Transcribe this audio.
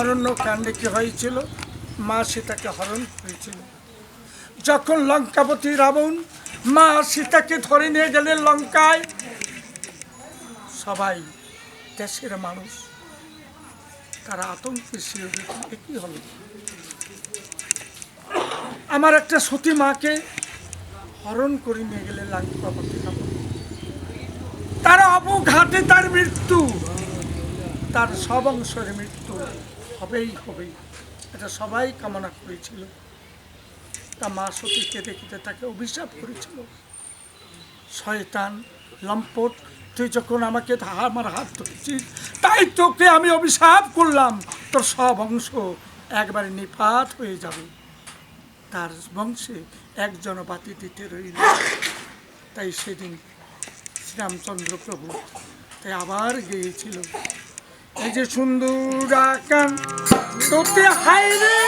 অরণ্য কাণ্ডে কি হয়েছিল? মা সীতাকে হরণ হয়েছিল যখন লঙ্কাপতি রাবণ মা সীতাকে ধরে নিয়ে গেলেন লঙ্কায়, সবাই দেশের মানুষ, তারা আতঙ্কে শিরোবে কি হলো? আমার একটা সতী মাকে হরণ করে নিয়ে গেলে লঙ্কাপতি রাবণ। তার অবঘাতে তার মৃত্যু, তার সব অংশের মৃত্যু। হবেই হবেই। এটা সবাই কামনা করেছিল। তা মা সতীকে দেখিতে তাকে অভিশাপ করেছিল। শয়তান, লম্পট, তুই যখন আমাকে আমার হাত ধরেছিস, তাই তোকে আমি অভিশাপ করলাম। তোর সব অংশ একবারে নিপাত হয়ে যাবে। তার বংশে একজন বাতি দিতে রইল তাই সেদিন শ্রীরামচন্দ্র প্রভু তাই আবার গিয়েছিল। এই যে সুন্দর আকান তোতে হাই রে!